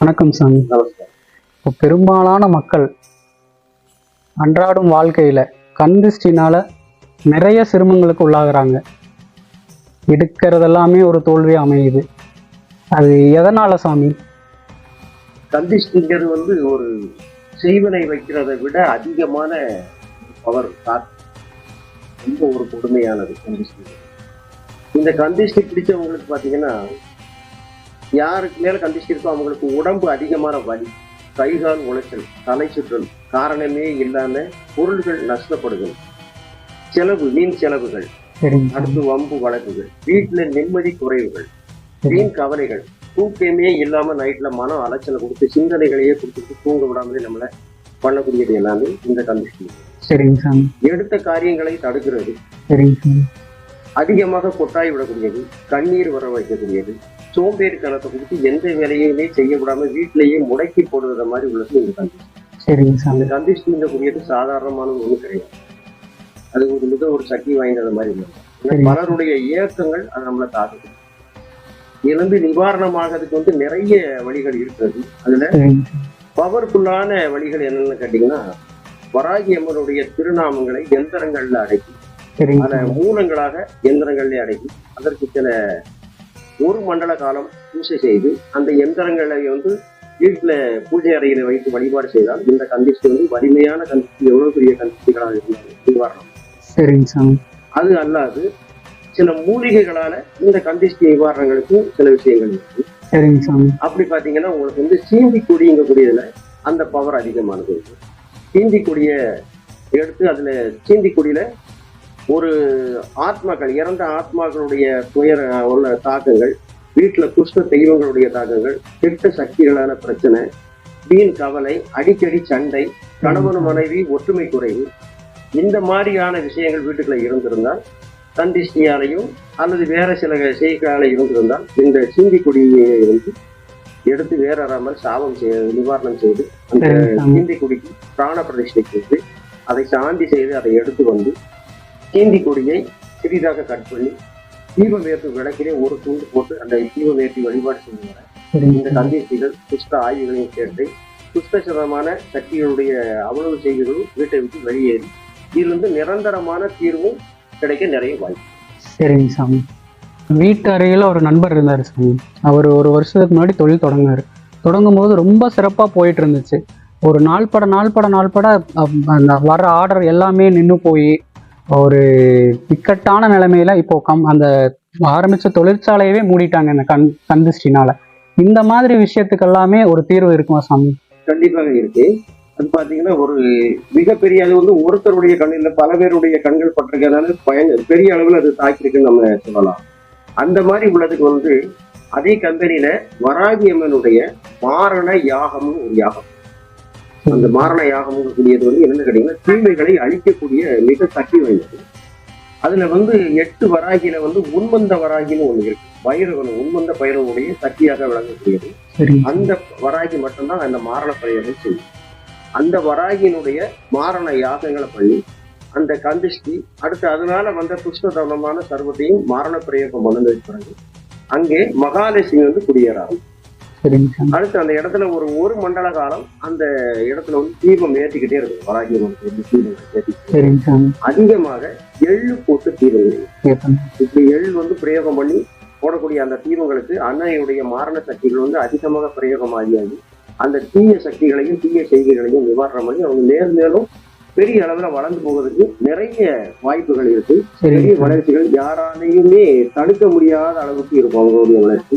வணக்கம் சாமி. இப்போ பெரும்பாலான மக்கள் அன்றாடும் வாழ்க்கையில் கண் திருஷ்டினால நிறைய சிரமங்களுக்கு உள்ளாகுறாங்க. எடுக்கிறதெல்லாமே ஒரு தோல்வி அமையுது. அது எதனால சாமி? கந்திஷ்டிங்கிறது வந்து ஒரு செய்வனை வைக்கிறதை விட அதிகமான பவர் ரொம்ப ஒரு கொடுமையானது கந்திஷ்டி இந்த கந்திஷ்டி பிடிச்சவங்களுக்கு பார்த்தீங்கன்னா யாருக்கு மேல கந்திஷ்டி இருக்கோ அவங்களுக்கு உடம்பு அதிகமான வலி கைகால் உளைச்சல் தலை சுற்றல் காரணமே இல்லாம பொருள்கள் நஷ்டப்படுதல் செலவு வீண் செலவுகள் அடுத்து வம்பு வழக்குகள் வீட்டுல நிம்மதி குறைவுகள் வீண் கவலைகள் தூக்கமே இல்லாம நைட்ல மனம் அலைச்சலை கொடுத்து சிந்தனைகளையே கொடுத்துட்டு தூங்க விடாமலே நம்மளை பண்ணக்கூடியது எல்லாமே இந்த கண்டிஷன் எடுத்த காரியங்களை தடுக்கிறது. அதிகமாக கொட்டாய் விடக்கூடியது கண்ணீர் வர வைக்கக்கூடியது சோம்பேறித்தனத்தை கொடுத்து எந்த வேலையுமே செய்ய விடாம வீட்டிலேயே முடக்கி போடுற மாதிரி உள்ளது இந்த சாமி. அந்த கண்டிஷன் கூடியது சாதாரணமான ஒண்ணு கிடையாது. அது ஒரு மிக ஒரு சக்தி வாய்ந்தது மாதிரி சரி. பலருடைய இயக்கங்கள் அது நம்மளை தாக்குது. இருந்து நிவாரணமாகிறதுக்கு வந்து நிறைய வழிகள் இருக்கிறது. அதுல. பவர்ஃபுல்லான வழிகள் என்னன்னு கேட்டீங்கன்னா வராகி அம்மனுடைய திருநாமங்களை எந்திரங்கள்ல அடக்கி சரிங்க அதை சாமி. மூலங்களாக எந்திரங்கள்ல அடக்கி அதற்கு சில ஒரு மண்டல காலம் பூஜை செய்து அந்த எந்திரங்களை வந்து வீட்டுல பூஜை அறையில வைத்து வழிபாடு செய்தால் இந்த கந்திஷ்டி வந்து வலிமையான கந்திஷ்டி எவ்வளவு பெரிய கந்திஷ்டிகளாக இருந்தாலும் நிவாரணம் சரிங்க சாமி. அது அல்லாது சில மூலிகைகளால இந்த கந்திஷ்டி நிவாரணங்களுக்கு சில விஷயங்கள் இருக்கு. சரிங்க சாமி. அப்படி பாத்தீங்கன்னா உங்களுக்கு வந்து சீந்தி கொடிங்கக்கூடியதுல அந்த பவர் அதிகமானது இருக்கு. சீந்தி கொடிய எடுத்து அதுல சீந்தி கொடியில ஒரு ஆத்மாக்கள் இறந்த ஆத்மாக்களுடைய துயர உள்ள தாக்கங்கள் வீட்டுல குஷ்ட தெய்வங்களுடைய தாக்கங்கள் கெட்ட சக்திகளான பிரச்சனை வீண் கவலை அடிக்கடி சண்டை கணவன் மனைவி ஒற்றுமை குறைவு இந்த மாதிரியான விஷயங்கள் வீட்டுக்குள்ள இருந்திருந்தால் தண்டிஷ்டியாலையும் அல்லது வேற சில செய்திகளால இருந்திருந்தால் இந்த சீந்தி கொடியை வந்து எடுத்து வேறாமல் சாபம் செய்ய நிவாரணம் செய்து அந்த. சீந்தி கொடிக்கு பிராண பிரதிஷ்டை செய்து அதை சாந்தி செய்து அதை எடுத்து வந்து சீந்தி கொடியை சிறிதாக கட் பண்ணி தீபம் ஏற்று விளக்கிலே ஒரு துண்டு போட்டு அந்த தீபம் ஏற்றி வழிபாடு செய்வாங்க இந்த கந்திஷ்டிகள் புஷ்ட ஆய்வுகளையும் கேட்டு புஷ்டசதமான சக்திகளுடைய அவ்வளவு செய்திகளும் வீட்டை விட்டு வெளியேறி இதிலிருந்து நிரந்தரமான தீர்வும் கிடைக்க நிறைய வாய்ப்பு. சரிங்க சாமி. வீட்டு அருகில் ஒரு நண்பர் இருந்தார் சாமி. அவர் ஒரு வருஷத்துக்கு முன்னாடி தொழில் தொடங்கினார். தொடங்கும் போது ரொம்ப சிறப்பாக போயிட்டு இருந்துச்சு. ஒரு நாள் பட நாள் பட நாள் பட வர ஆர்டர் எல்லாமே நின்று போய் ஒரு இக்கட்டான நிலைமையில இப்போ கம் அந்த ஆரம்பிச்ச தொழிற்சாலையவே மூடிட்டாங்க இந்த கண் கந்திஷ்டினால. இந்த மாதிரி விஷயத்துக்கு எல்லாமே ஒரு தீர்வு இருக்குமா சாமி? கண்டிப்பாக இருக்கு. அது பாத்தீங்கன்னா ஒரு மிகப்பெரிய அது வந்து ஒருத்தருடைய கண்ணில் பல பேருடைய கண்கள் பட்டிருக்கிறதுனால பயன் பெரிய அளவில் அது தாக்கியிருக்குன்னு நம்ம சொல்லலாம். அந்த மாதிரி உள்ளதுக்கு வந்து அதே கம்பெனியில வராகி அம்மனுடைய மாரண யாகம்னு ஒரு யாகம். அந்த மாரண யாகம் கூடியது வந்து என்னன்னு கேட்டீங்கன்னா தீமைகளை அழிக்கக்கூடிய மிக சக்தி வாய்ந்தது. அதுல வந்து எட்டு வராகியில வந்து உன்மந்த வராகின்னு ஒண்ணு இருக்கு. பைரவன் உன்மந்த பைரவனுடைய சக்தியாக விளங்கக்கூடியது. அந்த வராகி மட்டும்தான் அந்த மாரண பிரயோகம் செய்யும். அந்த வராகியினுடைய மாரண யாகங்களை பண்ணி அந்த கந்திஷ்டி அடுத்து அதனால வந்த புஷ்பதனமான சர்வத்தையும் மாரண பிரயோகம் பண்ணதுக்கு பிறகு அங்கே மகாலட்சுமி வந்து குடியேறாங்க சரிங்க அடுத்து அந்த இடத்துல ஒரு ஒரு மண்டல காலம் அந்த இடத்துல வந்து தீபம் ஏற்றிக்கிட்டே இருக்கும். வராகி அம்மனுக்கு வந்து தீபம் ஏற்றி சரிங்க சாமி அதிகமாக எள்ளு போட்டு தீபம் இப்படி எள் வந்து பிரயோகம் பண்ணி போடக்கூடிய அந்த தீபங்களுக்கு அன்னையுடைய மாரண சக்திகள் வந்து அதிகமாக பிரயோகமாகியாகி அந்த தீய சக்திகளையும் தீய செய்திகளையும் நிவாரணம் பண்ணி அவங்க மேல் மேலும் பெரிய அளவுல வளர்ந்து போவதற்கு நிறைய வாய்ப்புகள் இருக்கு. பெரிய. வளர்ச்சிகள் யாராலையுமே தடுக்க முடியாத அளவுக்கு இருக்கும் அவங்களுடைய வளர்ச்சி.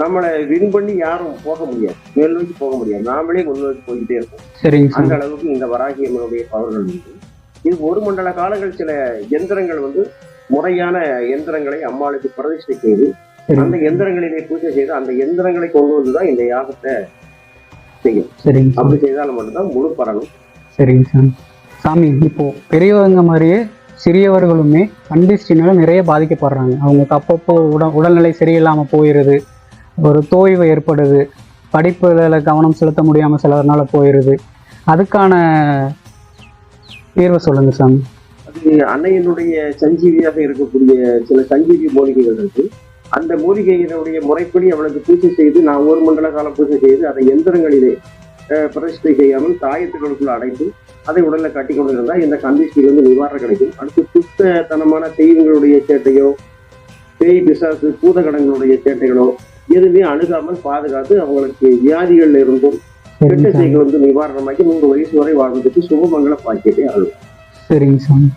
நம்மளை வின் பண்ணி யாரும் போக முடியாது. மேல் நோக்கி போக முடியாது. நாமளே முன்னோக்கி போய்கிட்டே இருப்போம். சரிங்க அந்த அளவுக்கு இந்த வராகி அம்மனுடைய பவர்கள் உண்டு. இது ஒரு மண்டல காலங்கள் சில எந்திரங்கள் வந்து முறையான எந்திரங்களை அம்மாளுக்கு பிரதிஷ்டை செய்து அந்த எந்திரங்களிலே பூஜை செய்து அந்த எந்திரங்களை கொண்டு வந்துதான் இந்த யாகத்தை செய்யும். அப்படி செய்தால் மட்டும்தான் முழு பலனும் சரிங்க சாமி சாமி இப்போ பெரியவங்க மாதிரியே சிறியவர்களுமே கண்டிஸ்டினால நிறைய பாதிக்கப்படுறாங்க. அவங்களுக்கு அப்பப்போ உட உடல்நிலை சரியில்லாமல் போயிடுது ஒரு தோய்வு ஏற்படுது. படிப்புல கவனம் செலுத்த முடியாமல் சிலர்னால போயிடுது அதுக்கான தீர்வை சொல்லுங்க சாமி. அது அன்னையினுடைய சஞ்சீவியாக இருக்கக்கூடிய சில சஞ்சீவி மூலிகைகள் இருக்கு. அந்த மூலிகையினுடைய முறைப்படி அவளுக்கு பூஜை செய்து நான் ஒரு மண்டல காலம் பூஜை செய்து அதை எந்திரங்களிலே பிரதிஷ்டை செய்யாமல் தாயத்துகளுக்குள்ள அடைத்து அதை உடல்ல கட்டி கொண்டு இருந்தால் இந்த வந்து நிவாரணம் கிடைக்கும். அடுத்து சுத்தத்தனமான தெய்வங்களுடைய சேட்டையோ பேய் பிசாசு பூதகடங்களுடைய சேட்டைகளோ எதுவுமே அணுகாமல் பாதுகாத்து அவங்களுக்கு வியாதிகள்ல இருந்தும் கெட்ட சாமி. செய்கள் வந்து நிவாரணமாக்கி நூறு வயசு வரை வாழ்வதற்கு சுபமங்கல பாக்கியத்தை அருள். சரிங்க சாமி.